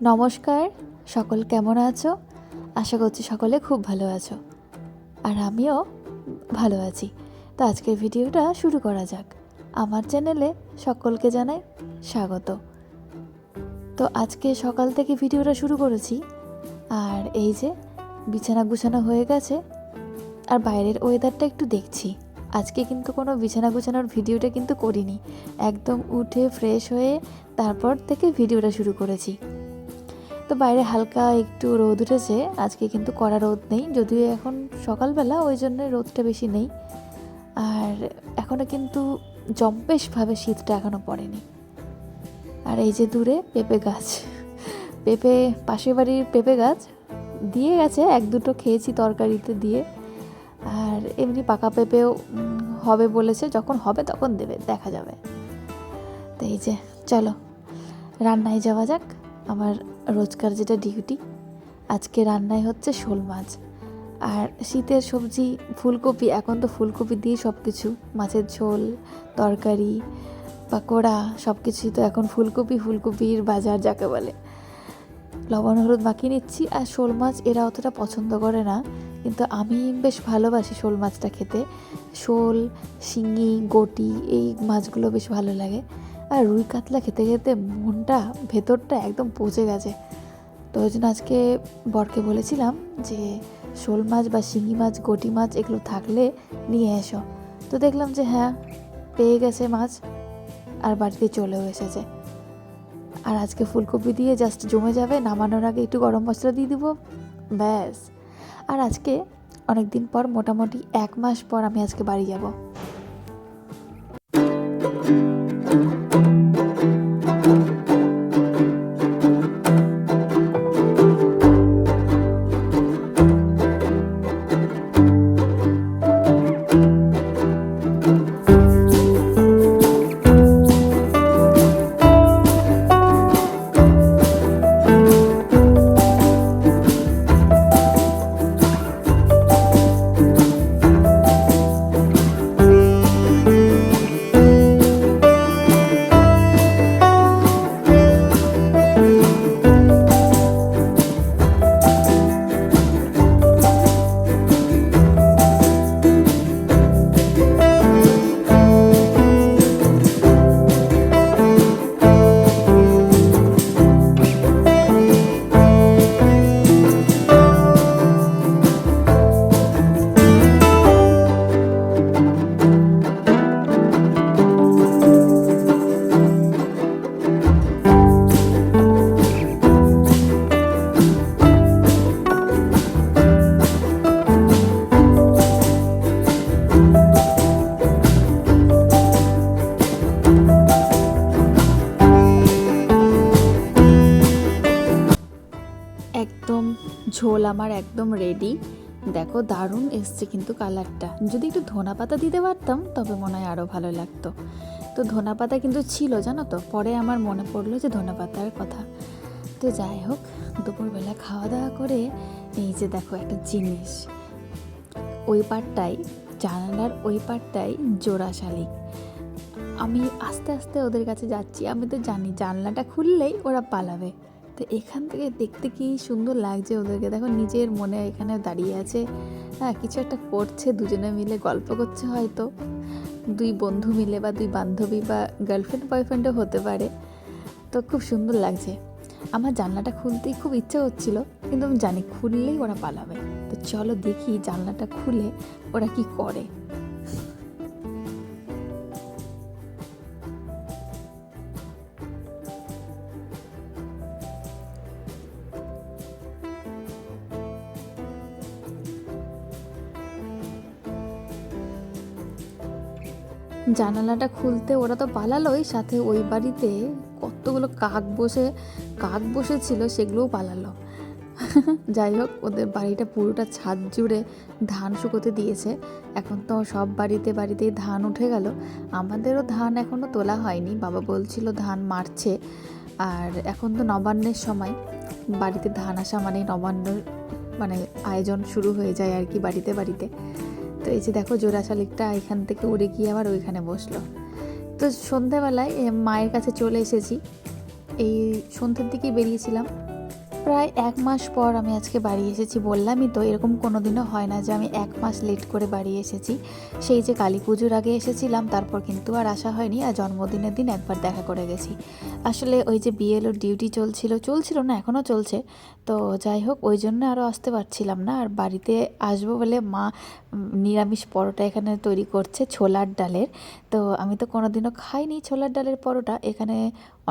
নমস্কার, সকল কেমন আছো? আশা করছি সকলে খুব ভালো আছো। আর আমিও ভালো আছি। তো আজকের ভিডিওটা শুরু করা যাক। আমার চ্যানেলে সকলকে জানাই স্বাগত। তো আজকে সকাল থেকে ভিডিওটা শুরু করেছি। আর এই যে বিছানা গুছানো হয়ে গেছে। আর বাইরের ওয়েদারটা একটু দেখছি। আজকে কিন্তু কোনো বিছানা গুছানোর ভিডিওটা কিন্তু করিনি। একদম উঠে ফ্রেশ হয়ে তারপর থেকে ভিডিওটা শুরু করেছি। তো বাইরে হালকা একটু রোদ উঠেছে। আজকে কিন্তু কড়া রোদ নেই, যদিও এখন সকালবেলা ওই জন্য রোদটা বেশি নেই। আর এখনও কিন্তু জম্পেশভাবে শীতটা এখনও পড়েনি। আর এই যে দূরে পেঁপে গাছ, পেঁপে, পাশের বাড়ির পেঁপে গাছ দিয়ে গেছে, এক দুটো খেয়েছি তরকারিতে দিয়ে। আর এমনি পাকা পেঁপেও হবে বলেছে, যখন হবে তখন দেবে, দেখা যাবে। তো এই যে, চলো, রান্নায় যাওয়া যাক। আমার রোজকার যেটা ডিউটি আজকে রান্নায় হচ্ছে শোল মাছ। আর শীতের সবজি, ফুলকপি, এখন তো ফুলকপি দিয়ে সব কিছু মাছের ঝোল, তরকারি, পাকোড়া সব কিছুই তো এখন ফুলকপি, ফুলকপির বাজার যাকে বলে। লবণ, হলুদ মাখিয়ে নিচ্ছি, আর শোল মাছ এরা অতটা পছন্দ করে না, কিন্তু আমি বেশ ভালোবাসি শোল মাছটা খেতে। শোল, শিঙি, গটি, এই মাছগুলো বেশ ভালো লাগে। আর রুই কাতলা খেতে খেতে মনটা, ভেতরটা একদম পচে গেছে। তো ওই জন্য আজকে বরকে বলেছিলাম যে, শোল মাছ বা শিঙি মাছ, গটি মাছ এগুলো থাকলে নিয়ে এসো। তো দেখলাম যে হ্যাঁ পেয়ে গেছে মাছ আর বাড়িতে চলেও এসেছে। আর আজকে ফুলকপি দিয়ে জাস্ট জমে যাবে, নামানোর আগে একটু গরম মশলা দিয়ে দিব, ব্যাস। আর আজকে অনেক দিন পর, মোটামুটি এক মাস পর আমি আজকে বাড়ি যাব। আমার একদম রেডি দেখো, দারুণ এসছে কিন্তু কালারটা যদি একটু ধনা পাতা দিতে পারতাম, তবে মনে হয় আরও ভালো লাগতো। তো ধনা পাতা কিন্তু ছিল, জানো তো? পরে আমার মনে পড়ল যে ধনা পাতার কথা। তো যাই হোক, দুপুরবেলা খাওয়া দাওয়া করে এই যে দেখো একটা জিনিস। ওই পাটটাই, জানালার ওই পাটটাই জোড়া শালিক আমি আস্তে আস্তে ওদের কাছে যাচ্ছি। আমি তো জানি, জানলাটা খুললেই ওরা পালাবে। তো এখান থেকে দেখতে কি সুন্দর লাগছে ওদেরকে? দেখো নিজের মনে এখানে দাঁড়িয়ে আছে। হ্যাঁ কিছু একটা করছে, দুজনে মিলে গল্প করছে হয়তো। দুই বন্ধু মিলে বা দুই বান্ধবী বা গার্লফ্রেন্ড বয়ফ্রেন্ডও হতে পারে। তো খুব সুন্দর লাগছে। আমার জানলাটা খুলতেই খুব ইচ্ছে হচ্ছিল কিন্তু আমি জানি খুললেই ওরা পালাবে। তো চলো দেখি জানলাটা খুলে ওরা কি করে। জানালাটা খুলতে ওরা তো পালালোই, সাথে ওই বাড়িতে কতগুলো কাক বসে, কাক বসেছিল সেগুলোও পালালো। যাই হোক, ওদের বাড়িটা পুরোটা ছাদ জুড়ে ধান শুকোতে দিয়েছে। এখন তো সব বাড়িতে বাড়িতেই ধান উঠে গেল। আমাদেরও ধান এখনও তোলা হয়নি। বাবা বলছিল ধান মারছে। আর এখন তো নবান্নের সময়। বাড়িতে ধান আসা মানে নবান্ন মানে আয়োজন শুরু হয়ে যায় আর কি বাড়িতে বাড়িতে। তো এই যে দেখো জোড়া শালিকটা এখান থেকে উড়ে গিয়ে আবার ওইখানে বসল। তো সন্ধেবেলায় মায়ের কাছে চলে এসেছি। এই সন্ধ্যের দিকেই বেরিয়েছিলাম। প্রায় এক মাস পর আমি আজকে বাড়ি এসেছি। বললামই তো, এরকম কোনো দিনও হয় না যে আমি এক মাস লেট করে বাড়ি এসেছি। সেই যে কালী পুজোর আগে এসেছিলাম, তারপর কিন্তু আর আসা হয়নি আর জন্মদিনের দিন একবার দেখা করে গেছি। আসলে ওই যে বিএলওর ডিউটি চলছিল চলছিল না, এখনও চলছে। তো যাই হোক, ওই জন্য আরও আসতে পারছিলাম না। আর বাড়িতে আসব বলে মা নিরামিষ পরোটা এখানে তৈরি করছে ছোলার ডালের। তো আমি তো কোনোদিনও খাইনি ছোলার ডালের পরোটা। এখানে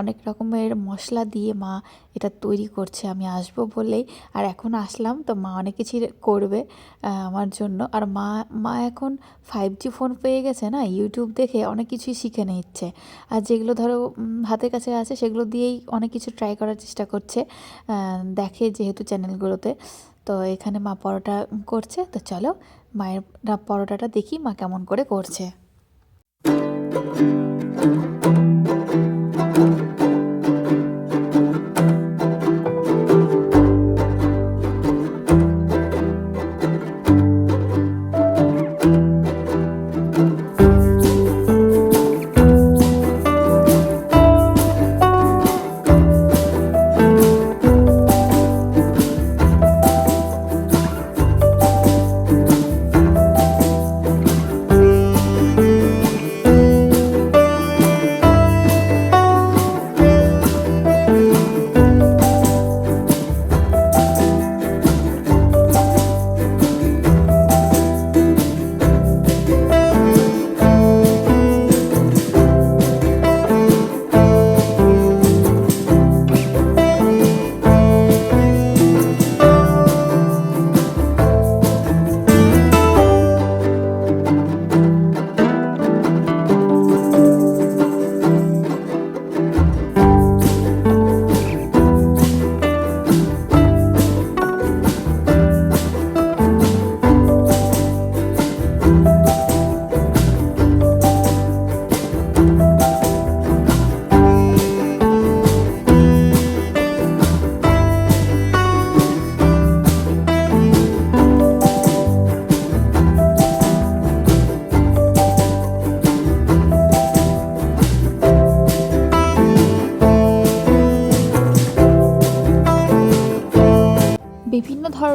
অনেক রকমের মশলা দিয়ে মা এটা তৈরি করছে, আমি আসব বলেই। আর এখন আসলাম তো মা অনেক কিছুই করবে আমার জন্য। আর মা মা এখন ফাইভ জি ফোন পেয়ে গেছে না ইউটিউব দেখে অনেক কিছুই শিখে নিচ্ছে। আর যেগুলো ধরো হাতের কাছে আছে সেগুলো দিয়েই অনেক কিছু ট্রাই করার চেষ্টা করছে দেখে যেহেতু চ্যানেলগুলোতে তো এখানে মা পরোটা করছে, তো চলো মায়ের পরোটাটা দেখি মা কেমন করে করছে। বিভিন্ন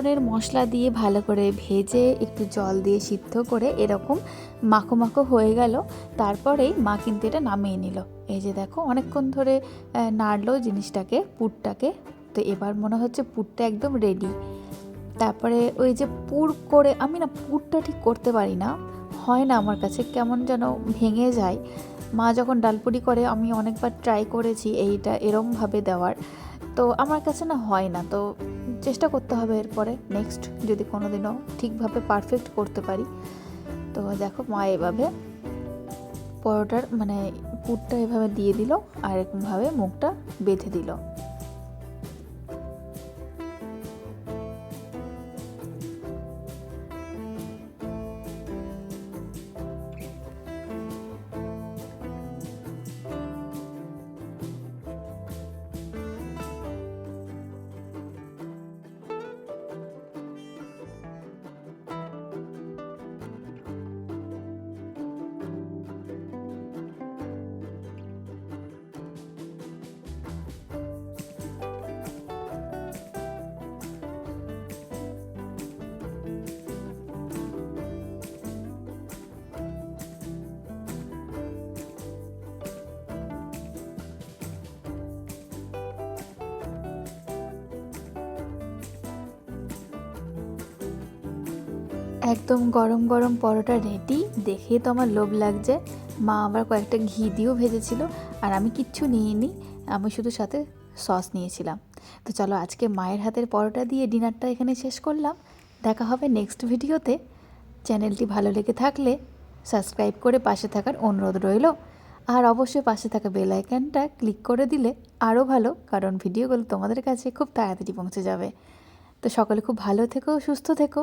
ধরনের মশলা দিয়ে ভালো করে ভেজে একটু জল দিয়ে সিদ্ধ করে এরকম মাখো মাখো হয়ে গেল। তারপরেই মা কিন্তু এটা নামিয়ে নিল। এই যে দেখো, অনেকক্ষণ ধরে নাড়লো জিনিসটাকে, পুরটাকে। তো এবার মনে হচ্ছে পুরটা একদম রেডি তারপরে ওই যে পুর করে, আমি না পুরটা ঠিক করতে পারি না। হয় না আমার কাছে, কেমন যেন ভেঙে যায়। মা যখন ডালপুরি করে, আমি অনেকবার ট্রাই করেছি এইটা এরমভাবে দেওয়ার। তো আমার কাছে না হয় না। তো চেষ্টা করতে হবে এরপরে নেক্সট যদি কোনো দিনও ঠিকভাবে পারফেক্ট করতে পারি। তো দেখো, মা এভাবে পরোটার মানে পুরটা এভাবে দিয়ে দিল আর এরকমভাবে মুখটা বেঁধে দিল। একদম গরম গরম পরোটা রেডি দেখেই তো আমার লোভ লাগছে। মা আবার কয়েকটা ঘি দিয়েও ভেজেছিল আর আমি কিচ্ছু নিইনি। আমি শুধু সাথে সস নিয়েছিলাম। তো চলো আজকে মায়ের হাতের পরোটা দিয়ে ডিনারটা এখানে শেষ করলাম। দেখা হবে নেক্সট ভিডিওতে চ্যানেলটি ভালো লেগে থাকলে সাবস্ক্রাইব করে পাশে থাকার অনুরোধ রইল। আর অবশ্যই পাশে থাকা বেল আইকনটা ক্লিক করে দিলে আরও ভালো, কারণ ভিডিওগুলো তোমাদের কাছে খুব তাড়াতাড়ি পৌঁছে যাবে। তো সকলে খুব ভালো থেকো, সুস্থ থেকো।